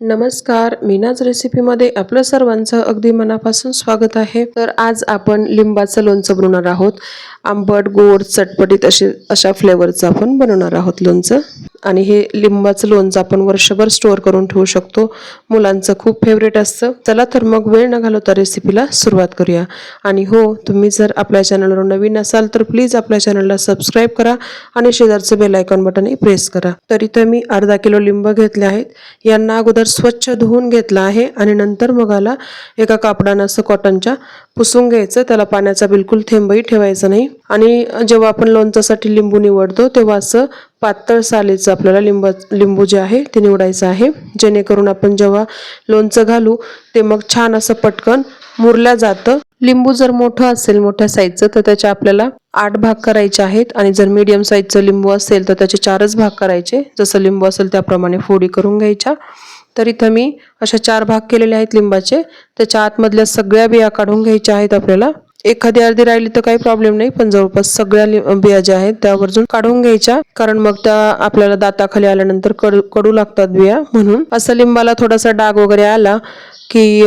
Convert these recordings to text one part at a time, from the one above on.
नमस्कार मीनाच रेसिपीमध्ये आपलं सर्वांचं अगदी मनापासून स्वागत आहे. तर आज आपण लिंबाचं लोणचं बनवणार आहोत. आंबट गोड चटपटीत असे अशा फ्लेवरचं आपण बनवणार आहोत लोणचं. आणि हे लिंबाचं लोणचं आपण वर्षभर स्टोअर करून ठेवू शकतो. मुलांचं खूप फेवरेट असतं. चला तर मग वेळ न घालवता रेसिपीला सुरुवात करूया. आणि हो तुम्ही जर आपल्या चॅनलवर नवीन असाल तर प्लीज आपल्या चॅनलला सबस्क्राईब करा आणि शेजारचं बेल आयकॉन बटनही प्रेस करा. तर इथं मी अर्धा किलो लिंब घेतले आहेत. यांना अगोदर स्वच्छ धुवून घेतला आहे आणि नंतर मग आला एका कापडानं असं कॉटनच्या पुसून घ्यायचं. त्याला पाण्याचा बिलकुल थेंबही ठेवायचा नाही. आणि जेव्हा आपण लोणच्यासाठी लिंबू निवडतो तेव्हा असं पातळ सालीचं आपल्याला लिंब लिंबू जे आहे ते निवडायचं आहे. जेणेकरून आपण जेव्हा लोणचं घालू ते मग छान असं पटकन मुरल्या जातं. लिंबू जर मोठं असेल मोठ्या साईजचं तर त्याचे आपल्याला आठ भाग करायचे आहेत. आणि जर मीडियम साईजचं लिंबू असेल तर त्याचे चारच भाग करायचे. जसं लिंबू असेल त्याप्रमाणे फोडी करून घ्यायच्या. तर इथं मी अशा चार भाग केलेले आहेत लिंबाचे. त्याच्या आतमधल्या सगळ्या बिया काढून घ्यायच्या आहेत आपल्याला. एखादी अर्धी राहिली तर काही प्रॉब्लेम नाही पण जवळपास सगळ्या बिया ज्या आहेत त्या वरजून काढून घ्यायच्या. कारण मग त्या आपल्याला दाताखाली आल्यानंतर कडू कडू लागतात बिया. म्हणून असा लिंबाला थोडासा डाग वगैरे आला की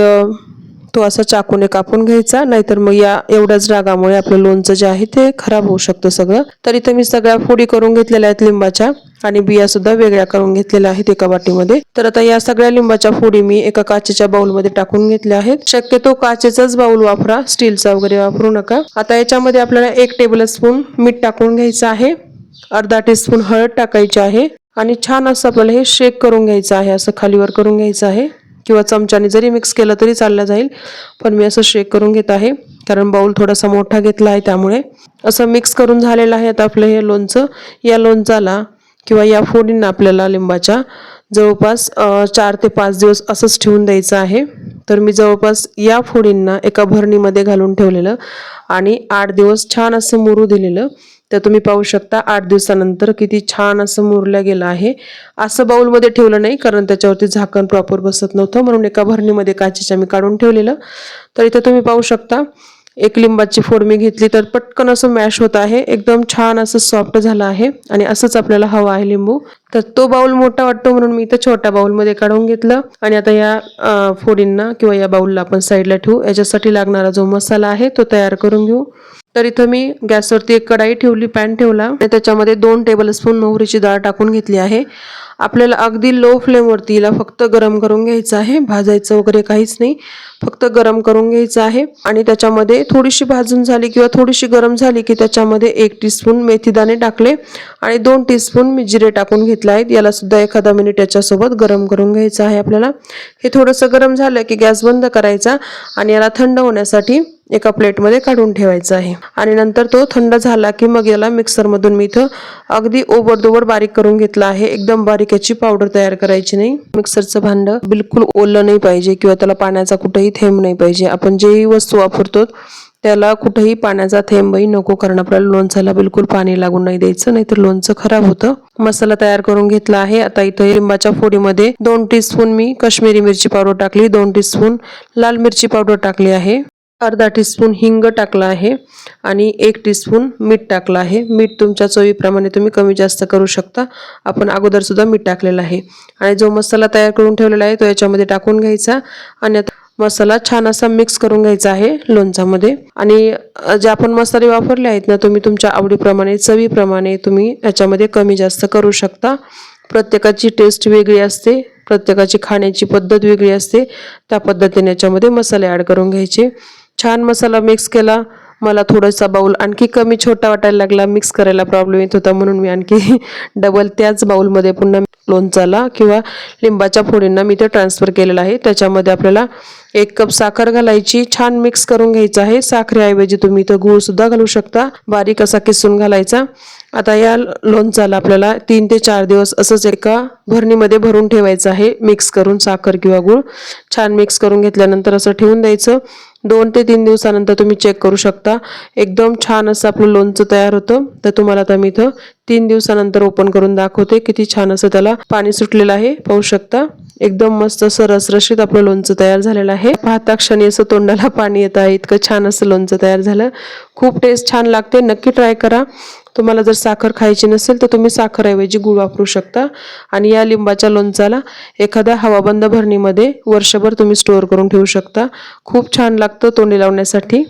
तो असा चाकूने कापून घ्यायचा. नाहीतर मग या एवढ्याच डागामुळे आपलं लोणचं जे आहे ते खराब होऊ शकतं सगळं. तर मी सगळ्या फोडी करून घेतलेल्या आहेत लिंबाच्या. आणि बिया सुद्धा वेगळ्या करून घेतलेल्या आहेत एका वाटीमध्ये. तर आता या सगळ्या लिंबाच्या फोडी मी एका काचेच्या बाउलमध्ये टाकून घेतल्या आहेत. शक्यतो काचेचाच बाउल वापरा स्टीलचा वगैरे वापरू नका. आता याच्यामध्ये आपल्याला एक टेबल स्पून मीठ टाकून घ्यायचं आहे. अर्धा टीस्पून हळद टाकायची आहे. आणि छान असं आपल्याला हे शेक करून घ्यायचं आहे असं खालीवर करून घ्यायचं आहे. किंवा चमच्याने जरी मिक्स केलं तरी चाललं जाईल. पण मी असं शेक करून घेत आहे. कारण बाउल थोडासा मोठा घेतला आहे त्यामुळे. असं मिक्स करून झालेलं आहे आता आपलं हे लोणचं. या लोणचाला किंवा या फोडींना आपल्याला लिंबाच्या जवळपास चार ते पाच दिवस असंच ठेवून द्यायचं आहे. तर मी जवळपास या फोडींना एका भरणीमध्ये घालून ठेवलेलं आणि आठ दिवस छान असं मुरू दिलेलं. तर तुम्ही पाहू शकता आठ दिवसानंतर किती छान असं मुरलं गेलं आहे. असं बाउलमध्ये ठेवलं नाही कारण त्याच्यावरती झाकण प्रॉपर बसत नव्हतं. म्हणून एका भरणीमध्ये काचेच्या मी काढून ठेवलेलं. तर इथं तुम्ही पाहू शकता एक लिंबाची फोड मी घेतली तर पटकन असं मॅश होत आहे. एकदम छान असं सॉफ्ट झालं आहे आणि असंच आपल्याला हवं आहे लिंबू. तर तो बाउल मोठा वाटतो म्हणून मी इथं छोट्या बाउलमध्ये काढून घेतलं. आणि आता या फोडींना किंवा या बाउलला आपण साईडला ठेवू. याच्यासाठी लागणारा जो मसाला आहे तो तयार करून घेऊ. तर इथं मी गॅसवरती एक कढाई ठेवली पॅन ठेवला आणि त्याच्यामध्ये दोन टेबलस्पून मोहरीची डाळ टाकून घेतली आहे. आपल्याला अगदी लो फ्लेमवरती हिला फक्त गरम करून घ्यायचं आहे. भाजायचं वगैरे काहीच नाही. फक्त गरम करून घ्यायचं आहे. आणि त्याच्यामध्ये थोडीशी भाजून झाली किंवा थोडीशी गरम झाली की त्याच्यामध्ये एक टीस्पून मेथीदाणे टाकले आणि दोन टीस्पून मी जिरे टाकून घेतले आहेत. याला सुद्धा एखादा मिनिट याच्यासोबत गरम करून घ्यायचं आहे आपल्याला. हे थोडंसं गरम झालं की गॅस बंद करायचा आणि याला थंड होण्यासाठी एका प्लेटमध्ये काढून ठेवायचा आहे. आणि नंतर तो थंड झाला की मग याला मिक्सरमधून मी इथं अगदी ओबरदोबर बारीक करून घेतला आहे. एकदम बारीक याची पावडर तयार करायची नाही. मिक्सरचं भांडं बिलकुल ओलं नाही पाहिजे किंवा त्याला पाण्याचा कुठेही थेंब नाही पाहिजे. आपण जेही वस्तू वापरतो त्याला कुठेही पाण्याचा थेंबही नको कारण आपल्याला लोणच्याला बिलकुल पाणी लागून नाही द्यायचं नाहीतर लोणचं खराब होतं. मसाला तयार करून घेतला आहे. आता इथं लिंबाच्या फोडीमध्ये दोन टीस्पून मी काश्मीरी मिरची पावडर टाकली. दोन टीस्पून लाल मिरची पावडर टाकली आहे. अर्धा टीस्पून हिंग टाकला आहे आणि एक टीस्पून मीठ टाकलं आहे. मीठ तुमच्या चवीप्रमाणे तुम्ही कमी जास्त करू शकता. आपण अगोदरसुद्धा मीठ टाकलेलं आहे. आणि जो मसाला तयार करून ठेवलेला आहे तो याच्यामध्ये टाकून घ्यायचा. आणि मसाला छान असा मिक्स करून घ्यायचा आहे लोणच्यामध्ये. आणि जे आपण मसाले वापरले आहेत ना तुम्ही तुमच्या आवडीप्रमाणे चवीप्रमाणे तुम्ही याच्यामध्ये कमी जास्त करू शकता. प्रत्येकाची टेस्ट वेगळी असते. प्रत्येकाची खाण्याची पद्धत वेगळी असते. त्या पद्धतीने याच्यामध्ये मसाले ॲड करून घ्यायचे. छान मसाला मिक्स केला. मला थोडासा बाऊल आणखी कमी छोटा वाटायला लागला. मिक्स करायला प्रॉब्लेम येत होता. म्हणून मी आणखी डबल त्याच बाऊलमध्ये पुन्हा लोणचाला किंवा लिंबाच्या फोडींना मी ते ट्रान्सफर केलेलं आहे. त्याच्यामध्ये आपल्याला एक कप साखर घालायची. छान मिक्स करून घ्यायचं आहे. साखरेऐवजी तुम्ही इथं गूळ सुद्धा घालू शकता. बारीक असा किसून घालायचा. आता या लोणचाला आपल्याला तीन ते चार दिवस असंच एका भरणीमध्ये भरून ठेवायचं आहे. मिक्स करून साखर किंवा गूळ छान मिक्स करून घेतल्यानंतर असं ठेवून द्यायचं. दोन ते तीन दिवसानंतर तुम्ही चेक करू शकता. एकदम छान असं आपलं लोणचं तयार होतं. तर तुम्हाला आता मी इथं तीन दिवसानंतर ओपन करून दाखवते. किती छान असं त्याला पाणी सुटलेलं आहे. पाहू शकता. एकदम मस्त असं रसरशीत आपलं लोणचं तयार झालेलं आहे. पाहता क्षणी असं तोंडाला पाणी येत आहे. इतकं छान असं लोणचं तयार झालं. खूप टेस्ट छान लागते. नक्की ट्राय करा. तुम्हाला जर साखर खायची नसेल तर तुम्ही साखरऐवजी गुळ वापरू शकता. आणि या लिंबाच्या लोणचाला एखाद्या हवाबंद भरणीमध्ये वर्षभर तुम्ही स्टोअर करून ठेवू शकता. खूप छान लागतं तोंडी लावण्यासाठी.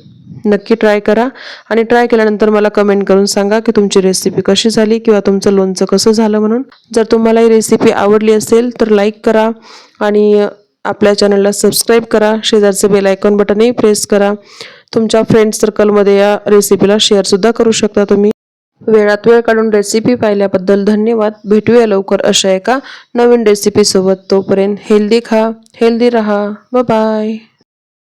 नक्की ट्राय करा. आणि ट्राय केल्यानंतर मला कमेंट करून सांगा की तुमची रेसिपी कशी झाली किंवा तुमचं लोणचं कसं झालं म्हणून. जर तुम्हाला ही रेसिपी आवडली असेल तर लाईक करा आणि आपल्या चॅनलला सबस्क्राईब करा. शेजारचं बेल आयकॉन बटनही प्रेस करा. तुमच्या फ्रेंड सर्कलमध्ये या रेसिपीला शेअरसुद्धा करू शकता तुम्ही. वेळात वेळ काढून रेसिपी पाहिल्याबद्दल धन्यवाद. भेटूया लवकर अशा एका नवीन रेसिपीसोबत तोपर्यंत हेल्दी खा हेल्दी राहा. बाय